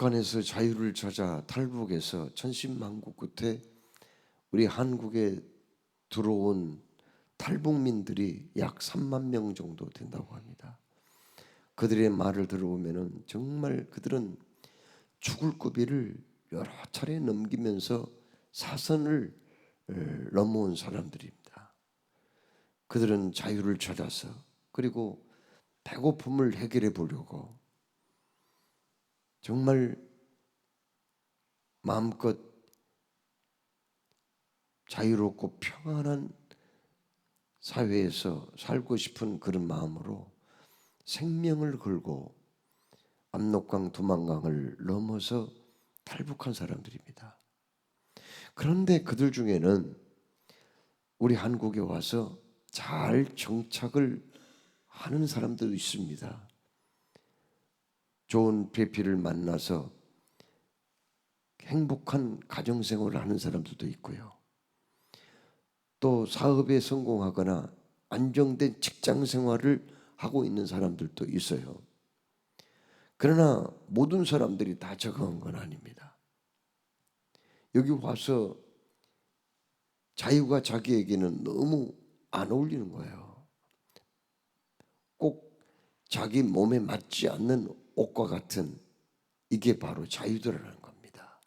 북한에서 자유를 찾아 탈북해서 천신만고 끝에 우리 한국에 들어온 탈북민들이 약 3만 명 정도 된다고 합니다. 그들의 말을 들어보면은 정말 그들은 죽을 고비를 여러 차례 넘기면서 사선을 어, 넘어온 사람들입니다. 그들은 자유를 찾아서 그리고 배고픔을 해결해 보려고 정말 마음껏 자유롭고 평안한 사회에서 살고 싶은 그런 마음으로 생명을 걸고 압록강 두만강을 넘어서 탈북한 사람들입니다. 그런데 그들 중에는 우리 한국에 와서 잘 정착을 하는 사람들도 있습니다. 좋은 배필을 만나서 행복한 가정 생활을 하는 사람들도 있고요. 또 사업에 성공하거나 안정된 직장 생활을 하고 있는 사람들도 있어요. 그러나 모든 사람들이 다 적응한 건 아닙니다. 여기 와서 자유가 자기에게는 너무 안 어울리는 거예요. 꼭 자기 몸에 맞지 않는 옷과 같은 이게 바로 자유도라는 겁니다.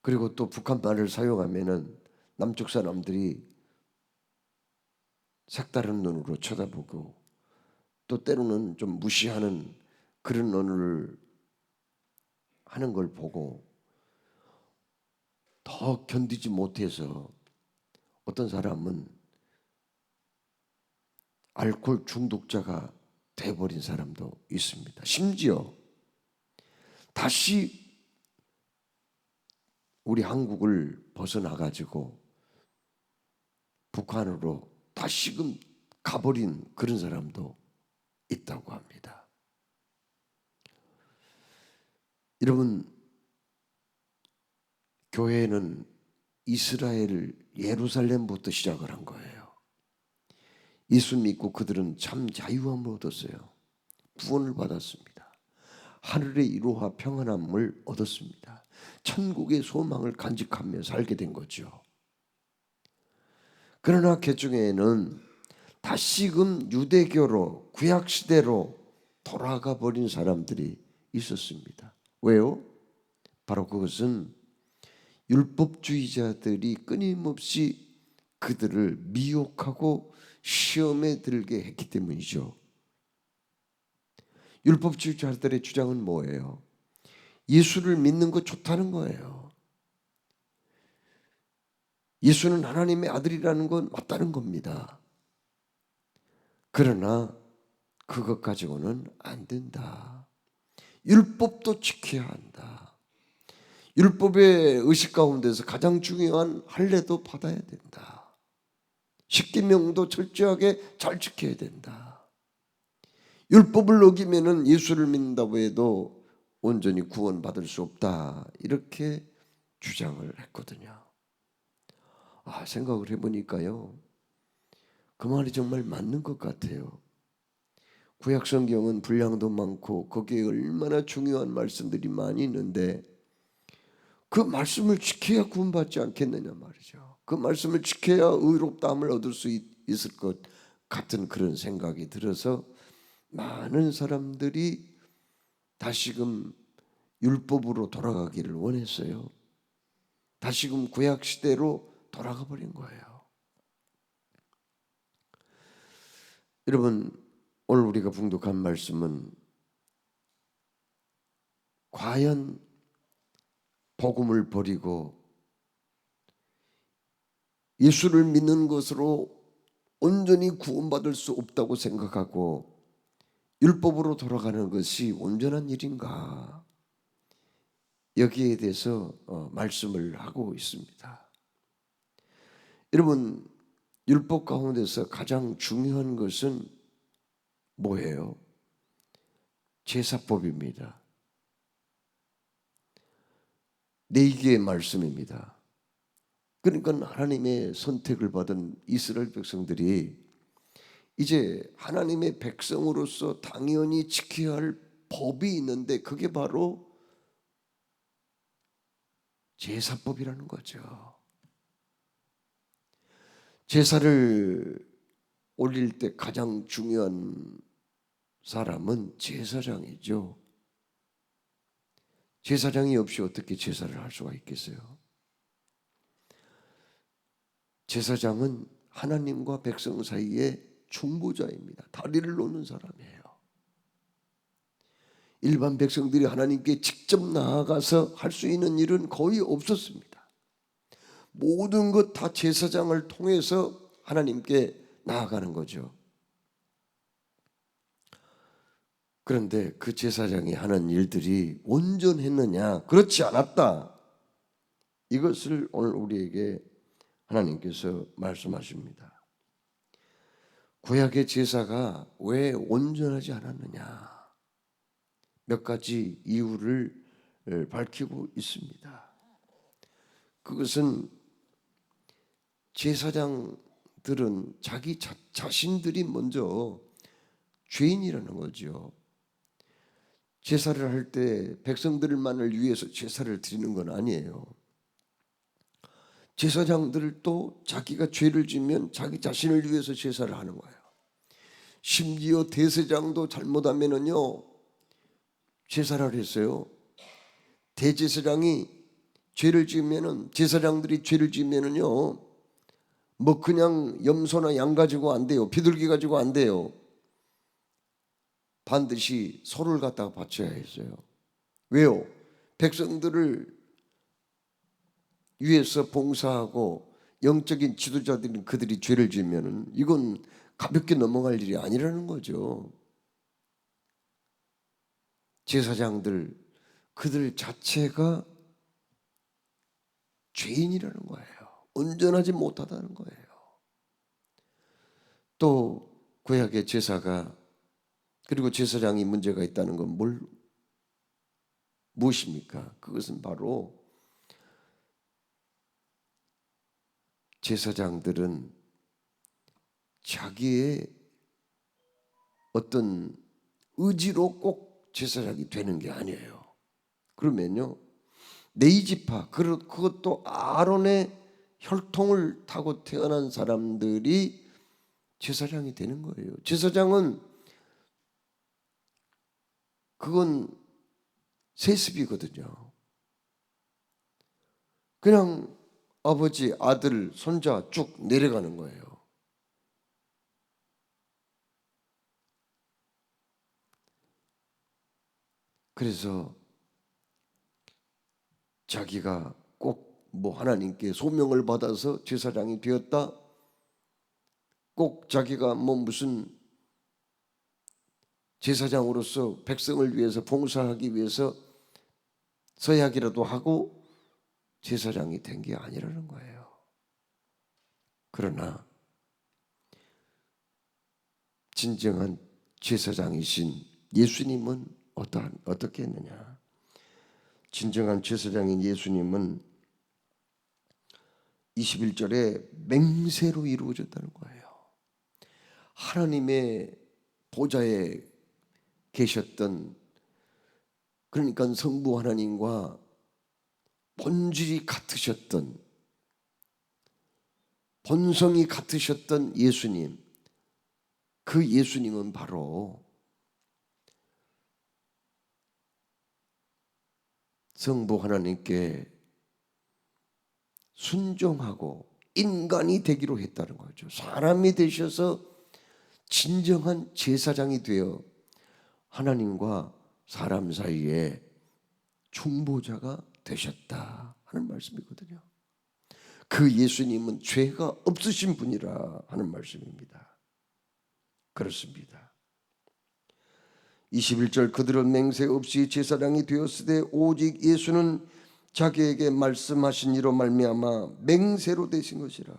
그리고 또 북한 말을 사용하면은 남쪽 사람들이 색다른 눈으로 쳐다보고 또 때로는 좀 무시하는 그런 언어를 하는 걸 보고 더 견디지 못해서 어떤 사람은 알코올 중독자가 돼버린 사람도 있습니다. 심지어 다시 우리 한국을 벗어나 가지고 북한으로 다시금 가버린 그런 사람도 있다고 합니다. 여러분 교회는 이스라엘 예루살렘부터 시작을 한 거예요. 예수 믿고 그들은 참 자유함을 얻었어요. 구원을 받았습니다. 하늘의 이로와 평안함을 얻었습니다. 천국의 소망을 간직하며 살게 된 거죠. 그러나 개중에는 다시금 유대교로 구약 시대로 돌아가 버린 사람들이 있었습니다. 왜요? 바로 그것은 율법주의자들이 끊임없이 그들을 미혹하고 시험에 들게 했기 때문이죠. 율법주의자들의 주장은 뭐예요? 예수를 믿는 것 좋다는 거예요. 예수는 하나님의 아들이라는 건 맞다는 겁니다. 그러나 그것 가지고는 안 된다. 율법도 지켜야 한다. 율법의 의식 가운데서 가장 중요한 할례도 받아야 된다. 십계명도 철저하게 잘 지켜야 된다. 율법을 어기면은 예수를 믿는다고 해도 온전히 구원받을 수 없다. 이렇게 주장을 했거든요. 아, 생각을 해보니까요. 그 말이 정말 맞는 것 같아요. 구약 성경은 분량도 많고 거기에 얼마나 중요한 말씀들이 많이 있는데 그 말씀을 지켜야 구원받지 않겠느냐 말이죠. 그 말씀을 지켜야 의롭다함을 얻을 수 있, 있을 것 같은 그런 생각이 들어서 많은 사람들이 다시금 율법으로 돌아가기를 원했어요. 다시금 구약 시대로 돌아가 버린 거예요. 여러분 오늘 우리가 봉독한 말씀은 과연 복음을 버리고 예수를 믿는 것으로 온전히 구원받을 수 없다고 생각하고 율법으로 돌아가는 것이 온전한 일인가? 여기에 대해서 어, 말씀을 하고 있습니다. 여러분 율법 가운데서 가장 중요한 것은 뭐예요? 제사법입니다. 네 개의 말씀입니다. 그러니까 하나님의 선택을 받은 이스라엘 백성들이 이제 하나님의 백성으로서 당연히 지켜야 할 법이 있는데 그게 바로 제사법이라는 거죠. 제사를 올릴 때 가장 중요한 사람은 제사장이죠. 제사장이 없이 어떻게 제사를 할 수가 있겠어요? 제사장은 하나님과 백성 사이의 중보자입니다. 다리를 놓는 사람이에요. 일반 백성들이 하나님께 직접 나아가서 할 수 있는 일은 거의 없었습니다. 모든 것 다 제사장을 통해서 하나님께 나아가는 거죠. 그런데 그 제사장이 하는 일들이 온전했느냐? 그렇지 않았다. 이것을 오늘 우리에게 하나님께서 말씀하십니다. 구약의 제사가 왜 온전하지 않았느냐? 몇 가지 이유를 밝히고 있습니다. 그것은 제사장들은 자기 자, 자신들이 먼저 죄인이라는 거죠. 제사를 할 때 백성들만을 위해서 제사를 드리는 건 아니에요. 제사장들도 자기가 죄를 지면 자기 자신을 위해서 제사를 하는 거예요. 심지어 대제장도 잘못하면은요 제사를 했어요. 대제사장이 죄를 지으면은 제사장들이 죄를 지으면은요 뭐 그냥 염소나 양 가지고 안 돼요. 비둘기 가지고 안 돼요. 반드시 소를 갖다가 바쳐야 했어요. 왜요? 백성들을 위해서 봉사하고 영적인 지도자들인 그들이 죄를 지면은 이건 가볍게 넘어갈 일이 아니라는 거죠. 제사장들 그들 자체가 죄인이라는 거예요. 온전하지 못하다는 거예요. 또 구약의 제사가 그리고 제사장이 문제가 있다는 건 뭘 무엇입니까? 그것은 바로 제사장들은 자기의 어떤 의지로 꼭 제사장이 되는 게 아니에요. 그러면요, 네이지파 그것도 아론의 혈통을 타고 태어난 사람들이 제사장이 되는 거예요. 제사장은 그건 세습이거든요. 그냥 아버지, 아들, 손자 쭉 내려가는 거예요. 그래서 자기가 꼭 뭐 하나님께 소명을 받아서 제사장이 되었다. 꼭 자기가 뭐 무슨 제사장으로서 백성을 위해서 봉사하기 위해서 서약이라도 하고 제사장이 된 게 아니라는 거예요. 그러나 진정한 제사장이신 예수님은 어떠한, 어떻게 했느냐? 진정한 제사장인 예수님은 21절에 맹세로 이루어졌다는 거예요. 하나님의 보좌에 계셨던 그러니까 성부 하나님과 본질이 같으셨던 본성이 같으셨던 예수님 그 예수님은 바로 성부 하나님께 순종하고 인간이 되기로 했다는 거죠. 사람이 되셔서 진정한 제사장이 되어 하나님과 사람 사이에 중보자가 되셨다 하는 말씀이거든요. 그 예수님은 죄가 없으신 분이라 하는 말씀입니다. 그렇습니다. 21절 그들은 맹세 없이 제사장이 되었으되 오직 예수는 자기에게 말씀하신 이로 말미암아 맹세로 되신 것이라.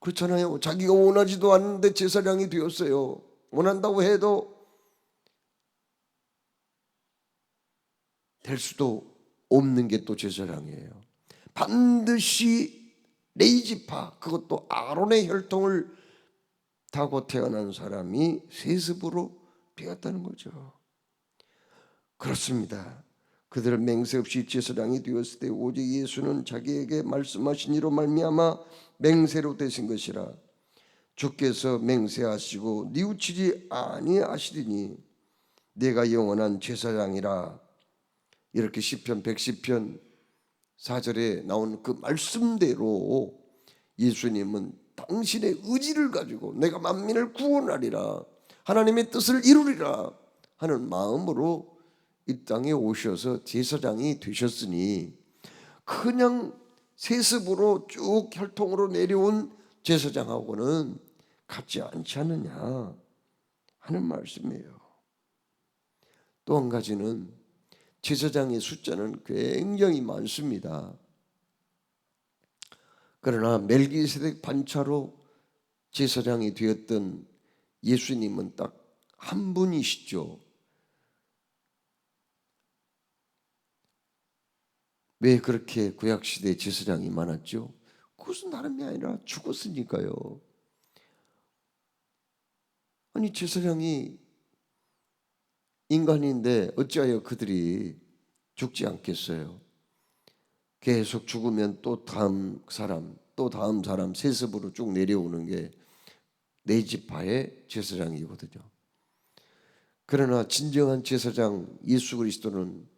그렇잖아요. 자기가 원하지도 않는데 제사장이 되었어요. 원한다고 해도 될 수도 없는 게 또 제사장이에요. 반드시 레이지파 그것도 아론의 혈통을 타고 태어난 사람이 세습으로 되었다는 거죠. 그렇습니다. 그들을 맹세 없이 제사장이 되었을 때 오직 예수는 자기에게 말씀하신 이로 말미암아 맹세로 되신 것이라 주께서 맹세하시고 뉘우치지 아니하시리니 내가 영원한 제사장이라 이렇게 시편 110편 4절에 나온 그 말씀대로 예수님은 당신의 의지를 가지고 내가 만민을 구원하리라 하나님의 뜻을 이루리라 하는 마음으로 이 땅에 오셔서 제사장이 되셨으니 그냥 세습으로 쭉 혈통으로 내려온 제사장하고는 같지 않지 않느냐 하는 말씀이에요. 또 한 가지는 제사장의 숫자는 굉장히 많습니다. 그러나 멜기세덱 반차로 제사장이 되었던 예수님은 딱 한 분이시죠. 왜 그렇게 구약 시대 제사장이 많았죠? 그것은 다름이 아니라 죽었으니까요. 아니 제사장이 인간인데 어찌하여 그들이 죽지 않겠어요? 계속 죽으면 또 다음 사람, 또 다음 사람 세습으로 쭉 내려오는 게 네지파의 제사장이거든요. 그러나 진정한 제사장 예수 그리스도는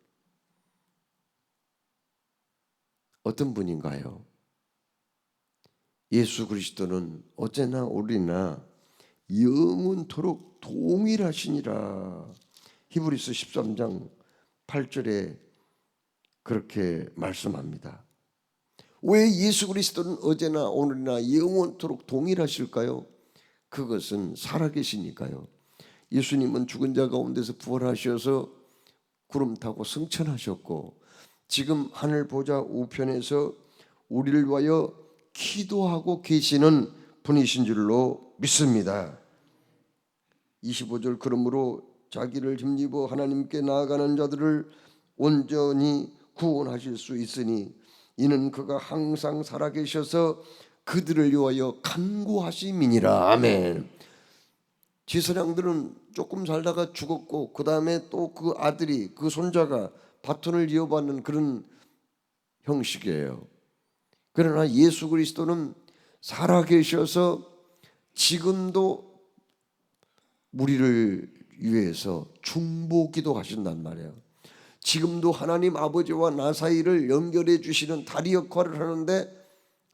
어떤 분인가요? 예수 그리스도는 어제나 오리나 영원토록 동일하시니라. 히브리서 13장 8절에 그렇게 말씀합니다. 왜 예수 그리스도는 어제나 오늘이나 영원토록 동일하실까요? 그것은 살아계시니까요. 예수님은 죽은 자 가운데서 부활하셔서 구름 타고 승천하셨고 지금 하늘 보좌 우편에서 우리를 위하여 기도하고 계시는 분이신 줄로 믿습니다. 25절 그러므로 자기를 힘입어 하나님께 나아가는 자들을 온전히 구원하실 수 있으니 이는 그가 항상 살아계셔서 그들을 위하여 간구하심이니라 아멘. 지사장들은 조금 살다가 죽었고 그 다음에 또 그 아들이 그 손자가 바톤을 이어받는 그런 형식이에요. 그러나 예수 그리스도는 살아계셔서 지금도 우리를 위해서 중보기도 하신단 말이에요. 지금도 하나님 아버지와 나 사이를 연결해 주시는 다리 역할을 하는데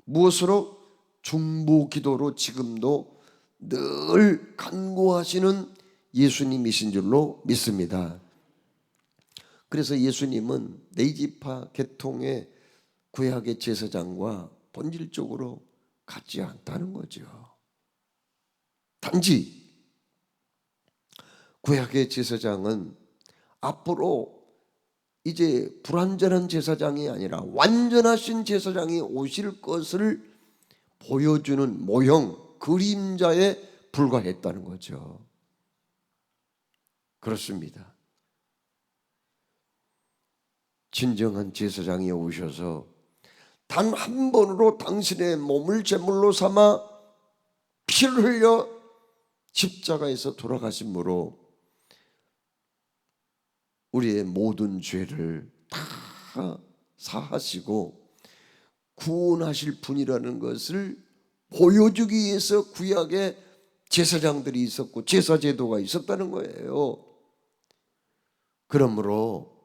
무엇으로 중보 기도로 지금도 늘 간구하시는 예수님이신 줄로 믿습니다. 그래서 예수님은 네이지파 계통의 구약의 제사장과 본질적으로 같지 않다는 거죠. 단지 구약의 제사장은 앞으로 이제 불완전한 제사장이 아니라 완전하신 제사장이 오실 것을 보여주는 모형, 그림자에 불과했다는 거죠. 그렇습니다. 진정한 제사장이 오셔서 단 한 번으로 당신의 몸을 제물로 삼아 피를 흘려 십자가에서 돌아가심으로 우리의 모든 죄를 다 사하시고 구원하실 분이라는 것을 보여주기 위해서 구약에 제사장들이 있었고 제사제도가 있었다는 거예요. 그러므로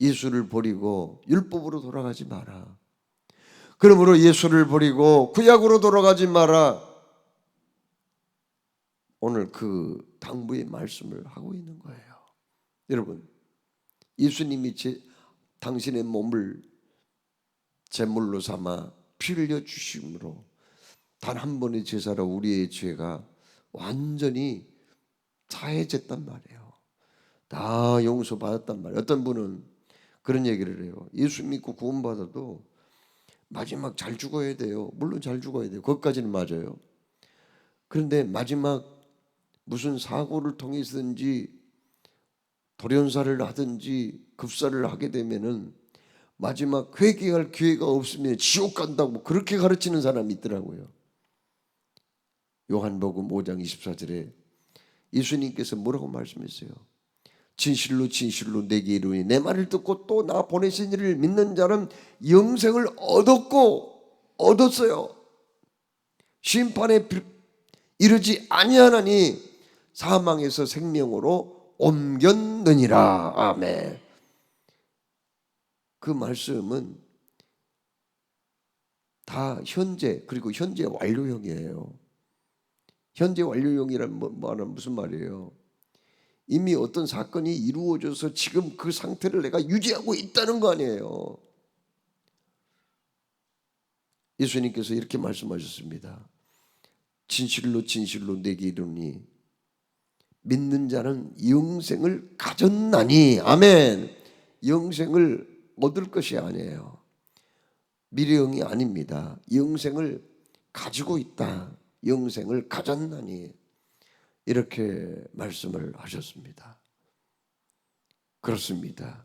예수를 버리고 율법으로 돌아가지 마라. 그러므로 예수를 버리고 구약으로 돌아가지 마라. 오늘 그 당부의 말씀을 하고 있는 거예요. 여러분, 예수님이 제, 당신의 몸을 제물로 삼아 피 흘려 주심으로 단 한 번의 제사로 우리의 죄가 완전히 사해졌단 말이에요. 다 용서받았단 말이에요. 어떤 분은 그런 얘기를 해요. 예수 믿고 구원받아도 마지막 잘 죽어야 돼요. 물론 잘 죽어야 돼요. 그것까지는 맞아요. 그런데 마지막 무슨 사고를 통해서든지 돌연사를 하든지 급사를 하게 되면은 마지막 회개할 기회가 없으면 지옥 간다고 그렇게 가르치는 사람이 있더라고요. 요한복음 5장 24절에 예수님께서 뭐라고 말씀했어요? 진실로 진실로 내게 이르니 내 말을 듣고 또 나 보내신 이를 믿는 자는 영생을 얻었고 얻었어요. 심판에 비- 이르지 아니하나니 사망에서 생명으로 옮겼느니라. 아멘. 그 말씀은 다 현재 그리고 현재 완료형이에요. 현재 완료형이란 뭐, 말은 무슨 말이에요? 이미 어떤 사건이 이루어져서 지금 그 상태를 내가 유지하고 있다는 거 아니에요. 예수님께서 이렇게 말씀하셨습니다. 진실로 진실로 내게 이르니 믿는 자는 영생을 가졌나니 아멘. 영생을 얻을 것이 아니에요. 미래형이 아닙니다. 영생을 가지고 있다. 영생을 가졌나니 이렇게 말씀을 하셨습니다. 그렇습니다.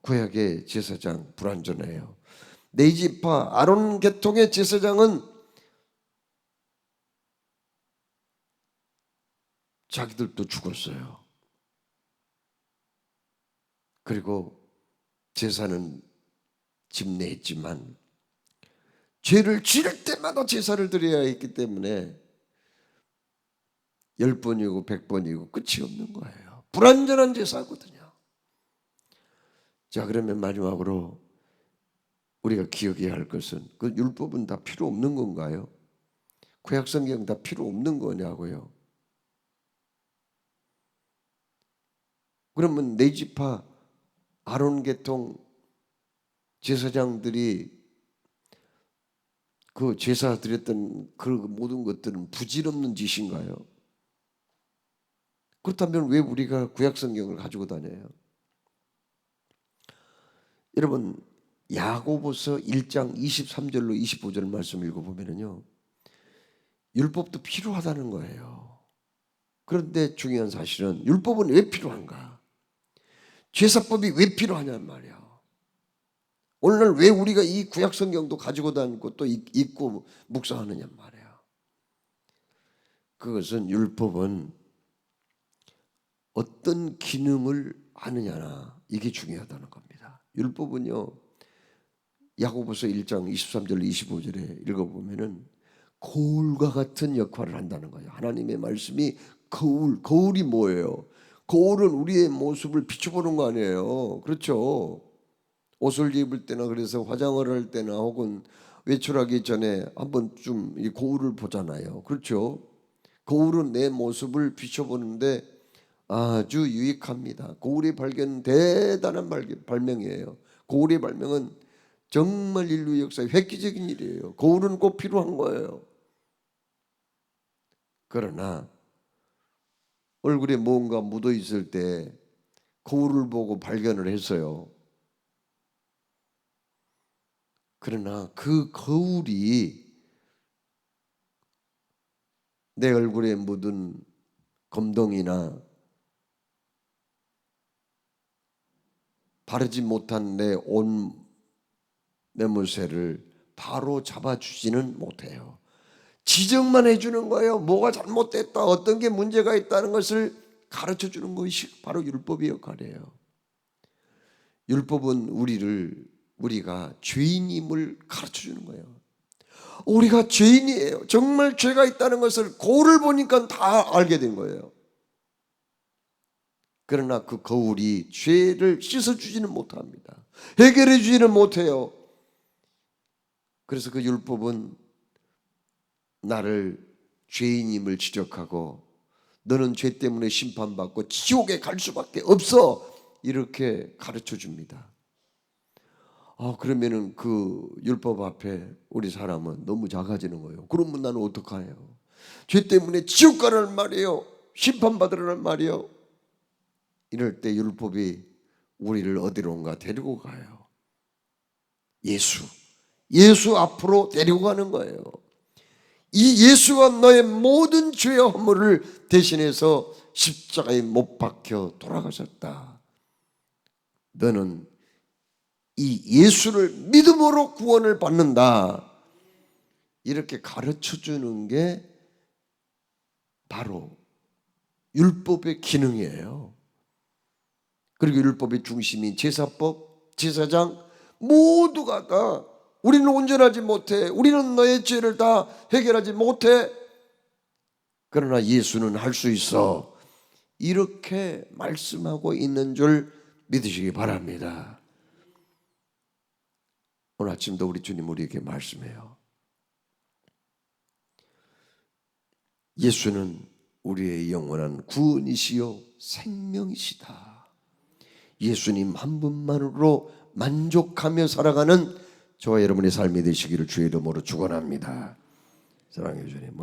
구약의 제사장 불완전해요. 네이지파 아론 계통의 제사장은 자기들도 죽었어요. 그리고 제사는 집례했지만 죄를 지을 때마다 제사를 드려야 했기 때문에 열 번이고 백 번이고 끝이 없는 거예요. 불완전한 제사거든요. 자 그러면 마지막으로 우리가 기억해야 할 것은 그 율법은 다 필요 없는 건가요? 구약 성경 다 필요 없는 거냐고요? 그러면 네 지파 아론 계통 제사장들이 그 제사 드렸던 그 모든 것들은 부질없는 짓인가요? 그렇다면 왜 우리가 구약 성경을 가지고 다녀요? 여러분 야고보서 1장 23절로 25절 말씀 읽어보면요 율법도 필요하다는 거예요. 그런데 중요한 사실은 율법은 왜 필요한가? 제사법이 왜 필요하냔 말이야. 오늘날 왜 우리가 이 구약 성경도 가지고 다니고 또 읽고 묵상하느냐 말이야. 그것은 율법은 어떤 기능을 하느냐나 이게 중요하다는 겁니다. 율법은요. 야고보서 1장 23절 25절에 읽어보면은 거울과 같은 역할을 한다는 거예요. 하나님의 말씀이 거울, 거울이 뭐예요? 거울은 우리의 모습을 비춰보는 거 아니에요. 그렇죠? 옷을 입을 때나 그래서 화장을 할 때나 혹은 외출하기 전에 한번 좀 이 거울을 보잖아요. 그렇죠? 거울은 내 모습을 비춰보는데 아주 유익합니다. 거울의 발견은 대단한 발명이에요. 거울의 발명은 정말 인류 역사의 획기적인 일이에요. 거울은 꼭 필요한 거예요. 그러나 얼굴에 뭔가 묻어 있을 때 거울을 보고 발견을 했어요. 그러나 그 거울이 내 얼굴에 묻은 검동이나 바르지 못한 내 온 매물새를 바로 잡아주지는 못해요. 지적만 해주는 거예요. 뭐가 잘못됐다, 어떤 게 문제가 있다는 것을 가르쳐 주는 것이 바로 율법의 역할이에요. 율법은 우리를 우리가 죄인임을 가르쳐 주는 거예요. 우리가 죄인이에요. 정말 죄가 있다는 것을 거울을 보니까 다 알게 된 거예요. 그러나 그 거울이 죄를 씻어주지는 못합니다. 해결해 주지는 못해요. 그래서 그 율법은 나를 죄인임을 지적하고 너는 죄 때문에 심판받고 지옥에 갈 수밖에 없어 이렇게 가르쳐 줍니다. 아 그러면은 그 율법 앞에 우리 사람은 너무 작아지는 거예요. 그러면 나는 어떡해요? 죄 때문에 지옥 가라는 말이에요. 심판받으라는 말이에요. 이럴 때 율법이 우리를 어디론가 데리고 가요. 예수. 예수 앞으로 데리고 가는 거예요. 이 예수가 너의 모든 죄의 허물을 대신해서 십자가에 못 박혀 돌아가셨다. 너는 이 예수를 믿음으로 구원을 받는다. 이렇게 가르쳐 주는 게 바로 율법의 기능이에요. 그리고 율법의 중심인 제사법, 제사장 모두가 다 우리는 온전하지 못해. 우리는 너의 죄를 다 해결하지 못해. 그러나 예수는 할 수 있어. 이렇게 말씀하고 있는 줄 믿으시기 바랍니다. 오늘 아침도 우리 주님 우리에게 말씀해요. 예수는 우리의 영원한 구원이시요 생명이시다. 예수님 한 분만으로 만족하며 살아가는 저와 여러분의 삶이 되시기를 주의 이름으로 축원합니다. 사랑해 주님.